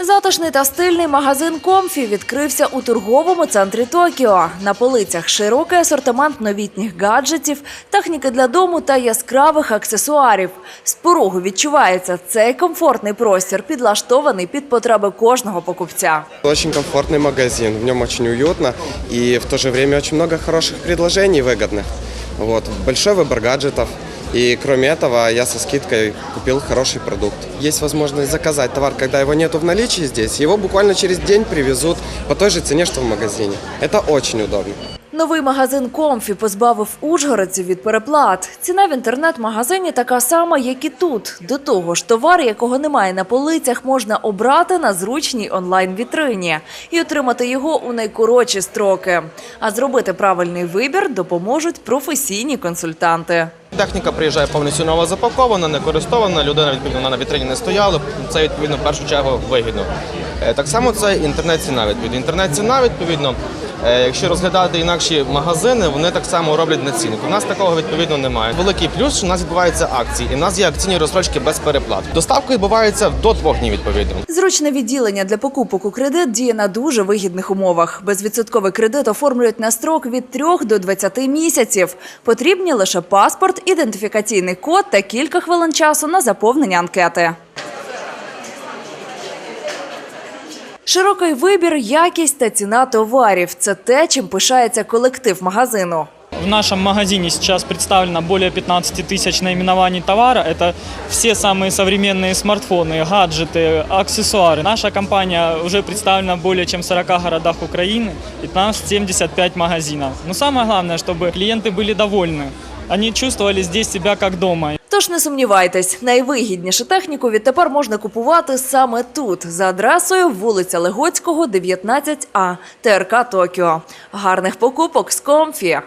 Затишний та стильний магазин Комфі відкрився у торговому центрі Токіо. На полицях широкий асортимент новітніх гаджетів, техніки для дому та яскравих аксесуарів. З порогу відчувається цей комфортний простір, підлаштований під потреби кожного покупця. Очень комфортный магазин, в нем очень уютно и в то же время очень много хороших предложений выгодных. Вот, большой выбор гаджетов. И кроме этого, я со скидкой купил хороший продукт. Есть возможность заказать товар, когда его нету в наличии здесь. Его буквально через день привезут по той же цене, что в магазине. Это очень удобно. Новий магазин Комфі позбавив ужгородців від переплат. Ціна в інтернет-магазині така сама, як і тут. До того ж, товар, якого немає на полицях, можна обрати на зручній онлайн-вітрині і отримати його у найкоротші строки. А зробити правильний вибір допоможуть професійні консультанти. Техніка приїжджає повністю нова запакована, не користована, людина відповідно на вітрині не стояла. Це відповідно в першу чергу вигідно. Е, Так само це інтернет-ціна. Відповідно, інтернет-ціна відповідно. Е, Якщо розглядати інакші магазини, вони так само роблять націнник. У нас такого відповідно немає. Великий плюс, що у нас відбуваються акції, і в нас є акційні розстрочки без переплат. Доставка відбувається до двох днів відповідно. Зручне відділення для покупок у кредит діє на дуже вигідних умовах. Безвідсотковий кредит оформлюють на строк від 3 до 20 місяців. Потрібні лише паспорт, ідентифікаційний код та кілька хвилин часу на заповнення анкети. Широкий вибір, якість та ціна товарів це те, чим пишається колектив магазину. В нашем магазине сейчас представлено более 15 тысяч наименований товара. Это все самые современные смартфоны, гаджеты, аксессуары. Наша компания уже представлена в более чем 40 городах Украины, и у нас 75 магазинов. Но самое главное, чтобы клиенты были довольны. Они чувствовали здесь себя как дома. Тож не сумнівайтесь, найвигідніше техніку відтепер можна купувати саме тут, за адресою вулиця Легоцького, 19А, ТРК Токіо. Гарних покупок з комфі!